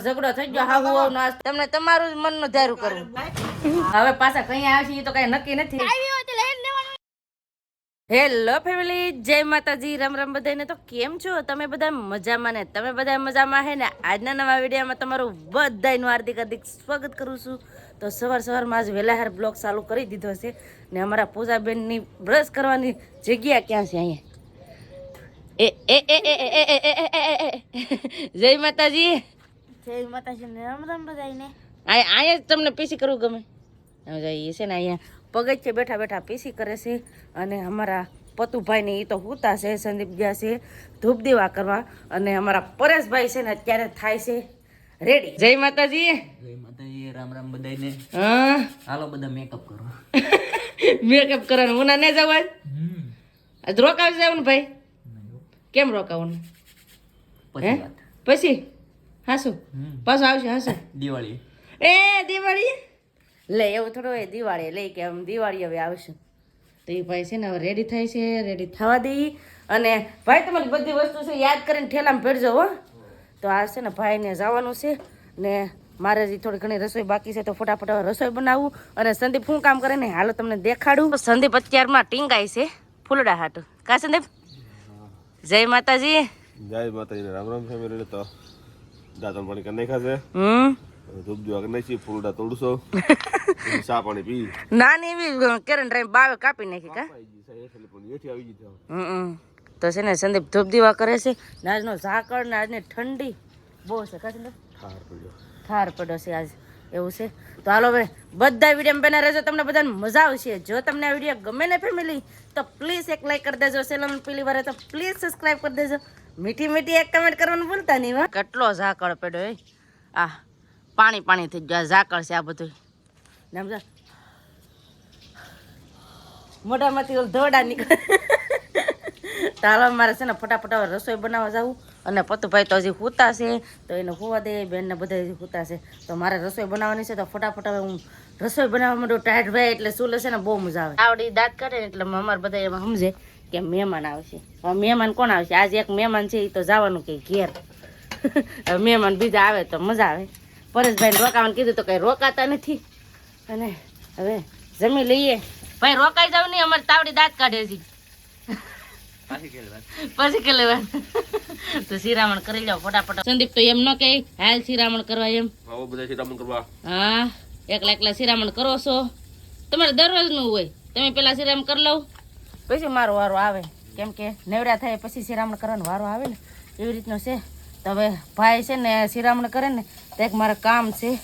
ઝઘડો થઈ ગયો હા હાવ નો તમને તમારું મનનું ધારું કરવું હવે પાછા કઈ આવશે એ તો કઈ નક્કી નથી હેલો ફેમિલી જય માતાજી રમ રમ બધાને તો કેમ છો તમે બધા મજામાં ને તમે બધા મજામાં હે ને આજના નવા વિડીયોમાં તમારું બધાનું હાર્દિક હાર્દિક સ્વાગત કરું છું તો સવાર સવારમાં આજ વહેલાહાર બ્લોગ ચાલુ કરી દીધો છે ને અમારા પૂજાબેનની બ્રશ કરવાની જગ્યા ક્યાં છે અહીંયા એ એ એ એ એ એ એ જય માતાજી જય માતાજી ને રામ રામ બધાને અહીંયા અહીંયા જ તમને પીસી કરવું ગમે. જઈએ છે ને અહીંયા પગથિયે બેઠા બેઠા પીસી કરે છે. અને અમારા પતુભાઈ ને એ તો હુતા છે સંદીપ ગયા છે ધૂપ દેવા કરવા. અને અમારા પરેશભાઈ છે ને અત્યારે થાય છે રેડી જય માતાજી. જય માતાજી રામ રામ બધાને હા. હાલો બધા મેકઅપ કરો. મેકઅપ કરવાનું. ઉના ને જવા આજ રોકાવી જવાનું ભાઈ કેમ રોકાવાનું પછી પછી? હાસુ. પાછું આવશે હાસુ. દિવાળી. એ દિવાળી? લે એવું થોડું એ દિવાળી લઈ કે આમ દિવાળી હવે આવશે. તો એ ભાઈ છે ને હવે રેડી થાય છે રેડી થવા દઈ અને ભાઈ તમારી બધી વસ્તુ છે યાદ કરીને ઠેલામાં ભેરજો હો. તો આ છે ને ભાઈને જવાનું છે. ને મારે હજી થોડી ઘણી રસોઈ બાકી છે તો ફટાફટ હવે રસોઈ બનાવું. અને સંદીપ શું કામ કરે ને હાલો તમને દેખાડું. સંદીપ અત્યારમાં ટીંગાય છે ફૂલડા હાટ. કા સંદીપ? જય માતાજી. જય માતાજી રામ રામ ફેમિલી તો દાંતણ પાણી કરી નાખ્યા છે. હમ? ધૂપ દીવા કરી નાખી ફૂલડા તોડશો. ચા પાણી પી નાની એવી કેરન ડ્રાઈવ બાવે કાપી નાખી કા? હમ તો છે ને સંદીપ ધૂપ દીવા કરે છે. ને આજનો ઝાકળ ને આજની ઠંડી. બહુ છે કા સંદીપ? ઠાર પડ્યો. ઠાર પડ્યો છે આજ. એવું છે. તો હાલો હવે બધા વીડિયો બના રહેજો. તમને બધાને મજા આવશે. જો તમને આ વીડિયો ગમે ને ફેમિલી તો પ્લીઝ એક લાઈક કરી દેજો. સેલમ પેલી વારે તો પ્લીઝ સબસ્ક્રાઈબ કરી દેજો. મીઠી મીઠી એક કમેન્ટ કરવાનું ભૂલતા નહીં હો. કેટલો ઝાકળ પડ્યો એ આ પાણી પાણી થઈ ગયું આ ઝાકળ છે આ બધું ને મોઢામાંથી ઓલ ધોડા નીકળે. તાલો મારે છે ને ફટાફટ રસોઈ બનાવવા જવું. અને પતુભાઈ તો હજી હુતા છે તો એને હોવા દે બેનને બધા હજી હુતા છે. તો મારે રસોઈ બનાવવાની છે તો ફટાફટ હવે હું રસોઈ બનાવવા માંડું. ટાઈટ ભાઈ એટલે શું લેશે ને બહુ મજા આવે. આવડી દાંત કરે ને એટલે અમારે બધા એમાં સમજે. કે મહેમાન આવશે. હવે મહેમાન કોણ આવશે? આજે એક મહેમાન છે એ તો જવાનું કે ઘેર. હવે મહેમાન બીજા આવે તો મજા આવે. પરેશભાઈને રોકાવાનું કીધું તો કંઈ રોકાતા નથી. અને હવે જમી લઈએ. ભાઈ રોકાઈ જાવ નહીં અમારે તાવડી દાંત કાઢે હજી પાછી કે લેવા તો શિરામણ કરી લો ફટાફટ. સંદીપ તો એમ ન કે હાલ શિરામણ કરવા એમ. આવો બધા શિરામણ કરવા. હા એકલા એકલા શિરામણ કરો છો. તમારે દરરોજનું હોય. તમે પેલા શિરામણ કરી લઉં. પછી મારો વારો આવે. કેમ કે નેવડા થાય પછી શિરામણ કરવાનો વારો આવે ને. એવી રીતનો છે. તો હવે ભાઈ છે ને શિરામણ કરે ને તો એક મારે કામ છે.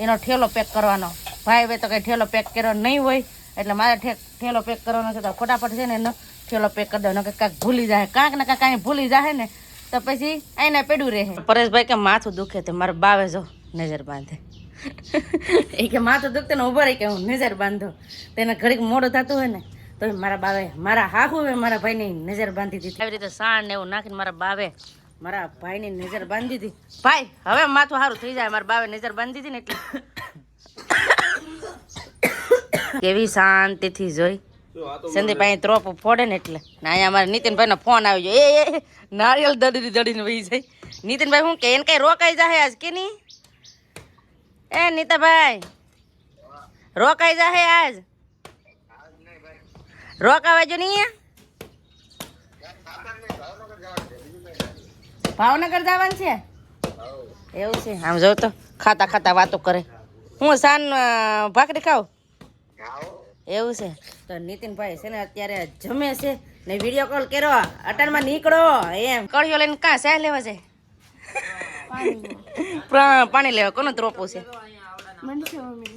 એનો ઠેલો પેક કરવાનો. ભાઈ હવે તો કંઈ ઠેલો પેક કર્યો નહીં હોય એટલે મારે ઠેલો પેક કરવાનો છે તો ફટાફટ છે ને એનો ઠેલો પેક કરી દેવાનો કે કાંઈક ભૂલી જાય કાંઈક ને કાંઈક કાંઈ ભૂલી જાય ને તો પછી એને પેડું રહે. પરેશભાઈ કે માથું દુખે તો મારે બાવે જો નજર બાંધે. એ કે માથું દુખતે ને ઊભો રહી કે હું નજર બાંધો. તેને ઘડીક મોડું થતું હોય ને તો મારા બાવે મારા હાહુ એ મારા ભાઈની નજર બાંધી દીધી. આવી રીતે સાણ ને એવું નાખીને મારા બાવે. મારા ભાઈની નજર બાંધી દીધી. ભાઈ હવે માથું સારું થઈ જાય. મારા બાવે નજર બાંધી દીધી ને એટલે. કેવી શાંતિથી જોઈ. સંદીપ અહીં ત્રોપ ફોડે ને એટલે. ને અહીંયા અમારા નીતિનભાઈ નો ફોન આવી ગયો. એ એ નારિયેલ દડી દડીને વહી જાય. નીતિનભાઈ શું કે? એને કઈ રોકાઈ જાય આજ કે નહીં? એ નીતાભાઈ. રોકાઈ જાય આજ. રોકાવા જો નહીં ભાવનગર જવાનું છે? એવું છે. આમ જો તો ખાતા ખાતા વાતો કરે. હું સાન ભાખરી ખાવ એવું છે. તો નીતિનભાઈ છે ને અત્યારે જમે છે ને વીડિયો કોલ કર્યો. અટાણમાં નીકળો. એમ. કળિયો લઈને કાં સાહ લેવા છે પાણી લેવા. કોનો ત્રોપું છે?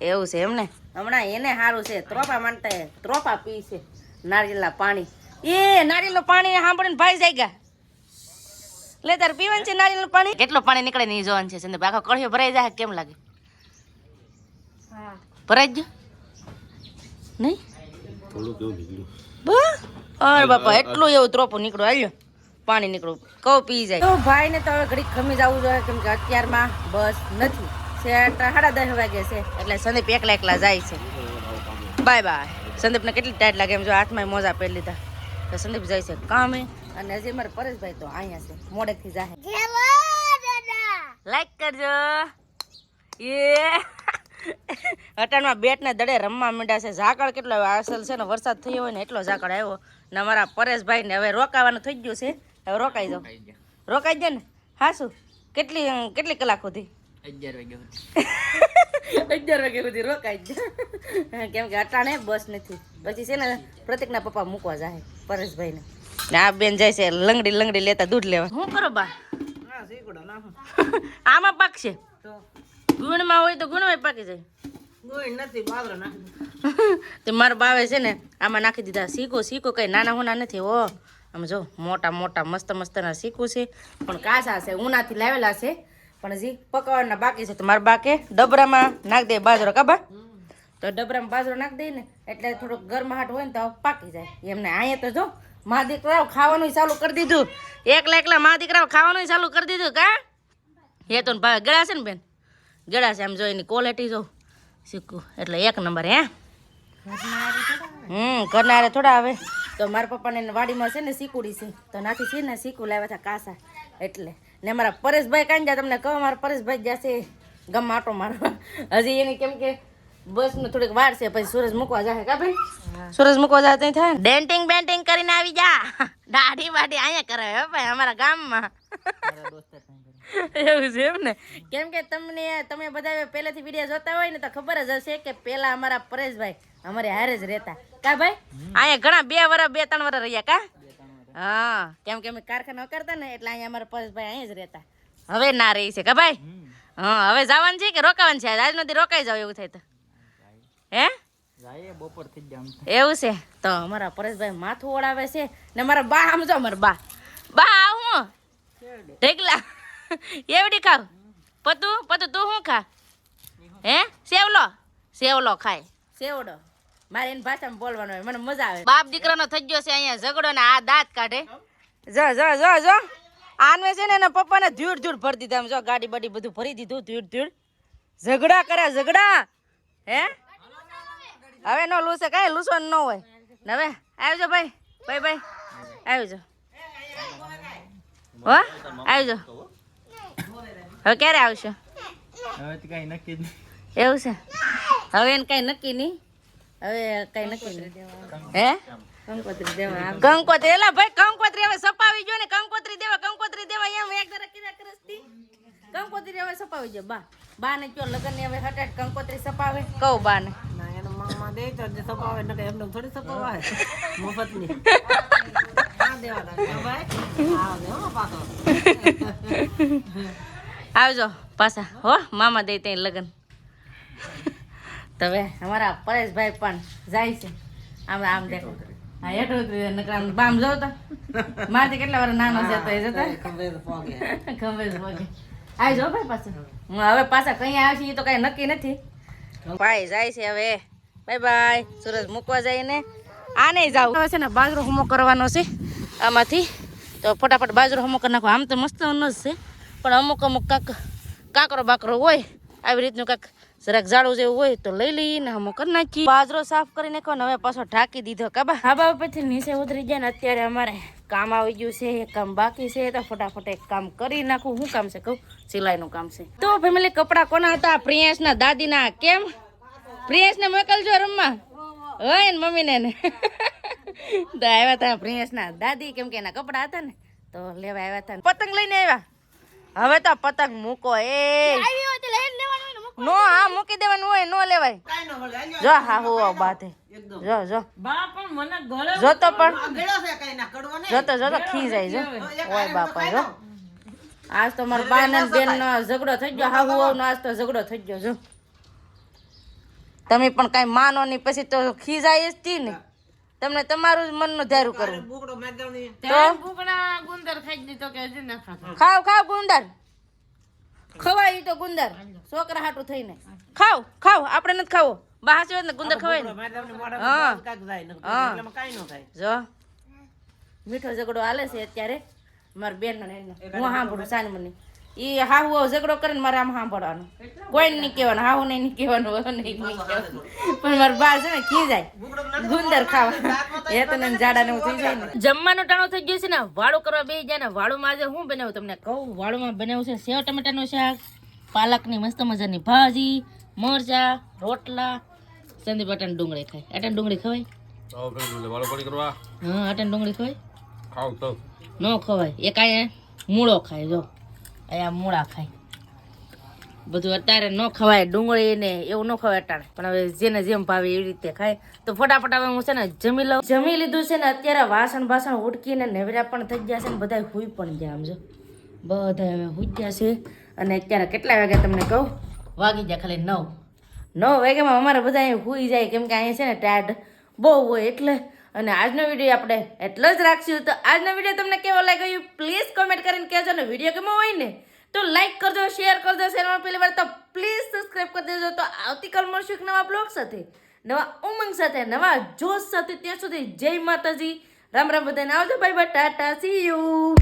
એવું છે એમને હમણાં એને સારું છે. ત્રોપા માનતા ત્રોપા પી છે. નારિયેળના પાણી. એ નારિયેળનું પાણી સાંભળીને ભાઈ જાય ગયા. લે તાર પીવાનું છે નારિયેળનું પાણી? કેટલું પાણી નીકળે નહીં જોવાનું છે સંદીપ આખો કળિયો ભરાઈ જાય કેમ લાગે? ભરાઈ જ ગયો? નહીં? થોડું કેવું નીકળ્યું. અરે બાપા એટલું એવું ત્રોપું નીકળ્યું. હાલ્યો. પાણી નીકળું કહું પી જાય. તો ભાઈ ને તો હવે ઘડીક ખમી જવું જોઈએ કેમ કે અત્યારમાં બસ નથી. સાડા દસ વાગે છે. એટલે સંદીપ એકલા એકલા જાય છે. Bye bye. સંદીપને કેટલી ટાઈટ લાગે એમ જો હાથમાં મોજા પહેરી લીધા. તો સંદીપ જાય છે કામે અને હજી મારે પરેશભાઈ તો અહીંયા છે મોડેથી જેવો લાઈક કરજો. એ. અટાણમાં બેટને દડે રમવા માંડ્યા છે. ઝાકળ કેટલો આવ્યો અસલ છે ને વરસાદ થયો હોય ને એટલો ઝાકળ આવ્યો. ને અમારા પરેશભાઈ ને હવે રોકાવાનું થઈ ગયું છે. હવે રોકાઈ જાઓ. રોકાઈ જાય ને. હા શું? કેટલી કેટલી કલાક સુધી? અગિયાર વાગ્યા અગિયાર વાગ્યા સુધી રોકાઈ જાય કેમ કે અટાણે બસ નથી. પછી છે ને પ્રતિકના પપ્પા મૂકવા જાય પરેશભાઈને. ને આ બેન જાય છે લંગડી લંગડી લેતા દૂધ લેવા. શું કરો બા? આમાં પાકશે ગુણમાં હોય તો ગુણમાં પાકી જાય. તે મારા બાવે છે ને આમાં નાખી દીધા શીખો શીખો કઈ નાના હોના નથી ઓ આમ જો મોટા મોટા મસ્ત મસ્તના શીખું છે. પણ કાચા છે ઉનાથી લાવેલા છે. પણ હજી પકવાના બાકી છે તો મારા બાકે ડબરામાં નાખ દે બાજરો કાબા તો ડબરામાં બાજરો નાખ દે ને, એટલે થોડોક ગરમાહટ હોય ને તો પાકી જાય. એમને અહીંયા તો જો, મા દીકરાઓ ખાવાનું ચાલુ કરી દીધું. એકલા એકલા મા દીકરાઓ ખાવાનું ચાલુ કરી દીધું, કા? હે તો ગળા છે ને બેન? ગળા છે, આમ જો એની ક્વોલિટી જો. શીખું. એટલે એક નંબર, હે? હમ, ઘરના થોડા આવે. તો મારા પપ્પાને વાડીમાં છે ને શીકુડી છે. તો નાથી છે ને શીકું લાવ્યા હતા કાસા. એટલે ને મારા પરેશભાઈ કાંઈ જાય તમને કહો મારા પરેશભાઈ જશે ગમ આટો મારવા. હજી એને કેમ કે બસનું થોડીક વાર છે પછી સૂરજ મૂકવા જાય કા ભાઈ? સૂરજ મૂકવા જાય ત્યાં થાય ડેન્ટિંગ બેન્ટિંગ કરીને આવી જા. દાઢી બાઢી અહીંયા કરે હો ભાઈ અમારા ગામમાં. એવું છે એમ ને? કેમ કે તમને તમે બધા પહેલેથી વીડિયો જોતા હોય ને તો ખબર જ હશે કે પહેલા અમારા પરેશભાઈ અમારે હારે જ રહેતા. કા ભાઈ? અહીંયા ઘણા બે વર્ષ બે ત્રણ વર્ષ રહ્યા કા? હા. કેમ કે અમે કારખાના કરતા ને એટલે અહીંયા અમારા પરેશભાઈ અહીંયા જ રહેતા. હવે ના રહી છે કે ભાઈ? હા હવે જવાનું છે કે રોકાવાનું છે? આજ નથી રોકાઈ જાવ એવું થાય તો. હે? જાય બપોર થઈ જાય એવું છે? તો અમારા પરેશભાઈ માથું ઓળાવે છે ને મારા બા સમજો અમારા બા. બા હું? ઢેકલા એવડી ખાવ. પતું પતું તું શું ખા? હે? સેવલો? સેવલો ખાય. સેવડો. મારે એની ભાષામાં બોલવાનું હોય મને મજા આવે. બાપ દીકરાનો થઈ ગયો છે અહીંયા ઝઘડો ને આ દાંત કાઢે. જો જો જો જો. આનવે છે ને એના પપ્પાને ધૂળ ધૂળ ભરી દીધા. જો ગાડી બાડી બધું ભરી દીધું ધૂળ ધૂળ. ઝઘડા કરે ઝઘડા. હે? હવે નો લૂસે કાંઈ લૂસવાનું ન હોય. ને હવે આવજો ભાઈ. ભાઈ ભાઈ. આવજો. હો? આવજો. હવે ક્યારે આવશો? હવે કઈ નક્કી એવું છે? હવે એને કઈ નક્કી નહીં? હવે કઈ નક્કી હે? કંકોત્રી દેવા કંકોત્રી એલા ભાઈ કંકોત્રી હવે સપાવી ગયો ને કંકોત્રી દેવા કંકોત્રી દેવા એમ એક કરસતી કંકોત્રી હવે સપાવી જો બા બા ને કયો લગન ને હવે હટાટ કંકોત્રી સપાવે? કહું બા ને આવજો પાછા. હો મામા દે ત્યાં લગન. તો હવે અમારા પરેશભાઈ પણ જાય છે. આમ આમ દેખો હા હેઠો ઉતરી નકર બામ જો તો. મારથી કેટલા વાર નાનો છે તો એ જતા? ખંભે જ પોગે આવજો હો ભાઈ પાછું. હું હવે પાછા કઈ આવશે એ તો કઈ નક્કી નથી. ભાઈ જાય છે હવે. Bye bye. સુરજ મૂકવા જાય ને. આ નહીં જાવ છે ને બાજરો હુમો કરવાનો છે આમાંથી. તો ફટાફટ બાજરો હમો કરી નાખો. આમ તો મસ્ત ન જ છે. પણ અમુક અમુક કાંક કાકરો બાકરો હોય આવી રીતનું કાક જરાક ઝાડું જેવું હોય તો લઈ લઈને હમો કરી નાખી. બાજરો સાફ કરી નાખો ને હવે પાછો ઢાંકી દીધો કાબા હાબા પછી નીચે ઉતરી જાય ને અત્યારે અમારે કામ આવી ગયું છે, એક કામ બાકી છે, તો ફટાફટ એક કામ કરી નાખું. શું કામ છે કહું? સિલાઈનું કામ છે. તો ફેમિલી કપડા કોના હતા? પ્રિયાંશના દાદીના. કેમ? પ્રિયાંશને મોકલજો રમવા હોય ને મમ્મીને ને. તો આવ્યા હતા પ્રિયાંશના દાદી, કેમ કે એના કપડા હતા ને, તો લેવા આવ્યા હતા પતંગ લઈને આવ્યા. હવે તો પતંગ મૂકો, એ. નો હા મૂકી દેવાનું હોય નો લેવાય. જો હા હો બાતે જો જો. જો તો પણ. જો તો જો તો ખી જાય જો. ઓય બાપા જો. આજ તો મારા બા ને બેન નો ઝઘડો થઈ ગયો. હા હું નો આજ તો ઝઘડો થઈ ગયો જો. તમે પણ કઈ માનો નહીં પછી તો ખી જાય જ તી ને. તમને તમારું જ મનનું ધારું કરવું. તો? ખાવ ખાવ ગુંદર. ખવાય તો ગુંદર. છોકરા હાટું થઈને. ખાવ ખાવ આપણે નથી ખાવો. બહાર છે ને ગુંદર ખવાય ને. હા. જો. મીઠો ઝઘડો હાલે છે અત્યારે. મારા બેન હું સાંભળું સાનમની એ હાહુ આવો ઝઘડો કરીને મારે આમ સાંભળવાનું. કોઈ નહીં કહેવાનું હાહુ નહીં નહીં કહેવાનું નહીં નહીં પણ મારા બા છે ને ખી જાય. ગુંદર ખાવા. એ તો ને જાડા ને થઈ જાય ને. જમવાનું ટાણું થઈ ગયું છે ને વાળું કરવા બે જાય ને વાળુમાં આજે હું બનાવું તમને કહું? વાળુમાં બનાવ્યું છે સેવ ટમેટાનું શાક પાલકની મસ્ત મજાની ભાજી મરચા રોટલા સંદીપ અટન ડુંગળી ખાય. અટન ડુંગળી ખવાય? વાળો પાણી કરવા? હા અટન ડુંગળી ખવાય? ખાવ તો. ન ખવાય. એ કાંઈ મૂળો ખાય જો. અહીંયા મૂળા ખાય. બધું અત્યારે ન ખવાય ડુંગળી ને એવું ન ખવાય અટાણે પણ હવે જેને જેમ ભાવે એવી રીતે ખાય. તો ફટાફટ હવે હું છે ને જમી લઉં. જમી લીધું છે ને અત્યારે વાસણ બાસણ ઉટકીને નેવરા પણ થઈ ગયા છે ને બધા હુઈ પણ ગયા આમ જો. બધા હવે હુઈ ગયા છે. અને અત્યારે કેટલા વાગ્યા તમને કહું? વાગી ગયા ખાલી નવ. નવ વાગ્યામાં અમારે બધા અહીં હુઈ જાય. કેમ કે અહીંયા છે ને ટાઢ બહુ હોય એટલે અને આજનો વીડિયો આપણે એટલો જ રાખશું. તો આજનો વીડિયો તમને કેવો લાગ્યો પ્લીઝ કોમેન્ટ કરીને કહેજો ને વીડિયો કેવો હોય ને, તો લાઈક કરજો શેર કરજો શેરમાં પહેલી વાર તો પ્લીઝ સબસ્ક્રાઈબ કરી દેજો. તો આવતીકાલ મળશું એક નવા બ્લોગ સાથે, નવા ઉમંગ સાથે, નવા જોશ સાથે. ત્યાં સુધી જય માતાજી. રામ રામ બધાને આવજો. Bye bye tata see you